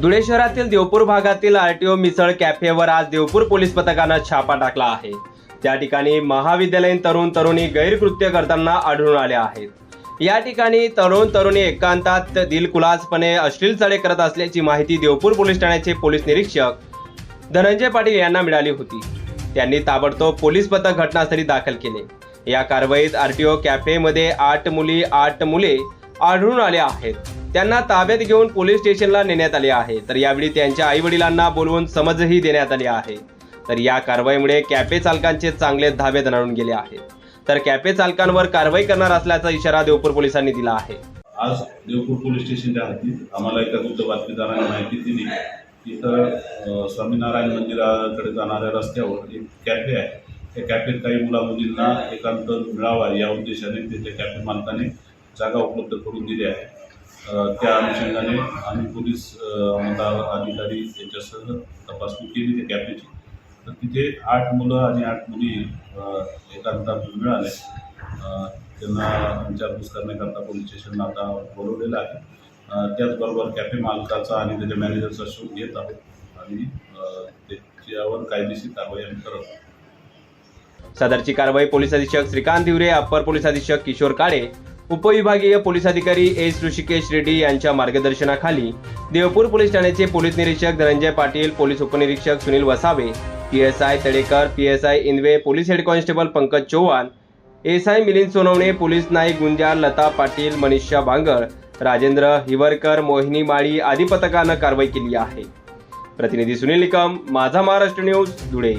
धुळे शहरातील देवपूर भागातील आरटीओ मिसळ कॅफेवर आज देवपूर पोलीस पथकानं छापा टाकला आहे. त्या ठिकाणी महाविद्यालयीन तरुण तरुणी गैरकृत्य करताना आढळून आले आहेत. या ठिकाणी तरुण तरुणी एकांतात दिलखुलासपणे अश्लील चढे करत असल्याची माहिती देवपूर पोलीस ठाण्याचे पोलीस निरीक्षक धनंजय पाटील यांना मिळाली होती. त्यांनी ताबडतोब पोलीस पथक घटनास्थळी दाखल केले. या कारवाईत आरटीओ कॅफेमध्ये आठ मुली आठ मुले आढळून आले आहेत. त्यांना ताब्यात घेऊन पोलीस स्टेशनला नेण्यात आले आहे. तर यावेळी त्यांच्या आई वडिलांना बोलवून समजही देण्यात आली आहे. तर या कारवाईमुळे कॅपे चालकांचे चांगले धाबे दणाणून गेले आहेत. तर कॅपे चालकांवर कारवाई करणार असल्याचा इशारा देवपूर पोलिसांनी दिला आहे. आज देवपूर पोलीस स्टेशनच्या हद्दीत आम्हाला एका गुप्त बातमीदाराने माहिती दिली की इथं स्वामीनारायण मंदिराकडे जाणाऱ्या रस्त्यावर एक कॅफे आहे. त्या कॅफेत काही मुला मुलींना एकांत मिळावा या उद्देशाने तिथे कॅफे मालकाने जागा उपलब्ध करून दिली आहे. त्या अनुषंगाने आम्ही पोलीस अधिकारी यांच्यासह तपासणी केली त्या कॅफेची. तर तिथे आठ मुलं आणि आठ मुली अ, मिळाले त्यांना विचारपूस करण्याकरता पोलीस स्टेशनला आता बोलवलेलं आहे. त्याचबरोबर कॅफे मालकाचा आणि त्याच्या मॅनेजरचा शोध घेत आहोत आणि त्याच्यावर कायदेशीर कारवाई आम्ही करत आहोत. सदरची कारवाई पोलीस अधीक्षक श्रीकांत दिवरे अप्पर पोलीस अधीक्षक किशोर काळे उपविभागीय पोलीस अधिकारी एस ऋषिकेश रेड्डी यांच्या मार्गदर्शनाखाली देवपूर पोलीस ठाण्याचे पोलीस निरीक्षक धनंजय पाटील पोलीस उपनिरीक्षक Sunil Vasave P S I Tadekar P S I इनवे police head constable Pankaj Chavan S I Milind Sonawane police naik गुंजार Lata Patil Manisha Bangal Rajendra Hivarkar Mohini Mali आदी पथकानं कारवाई केली आहे. प्रतिनिधी सुनील निकम माझा महाराष्ट्र न्यूज धुळे.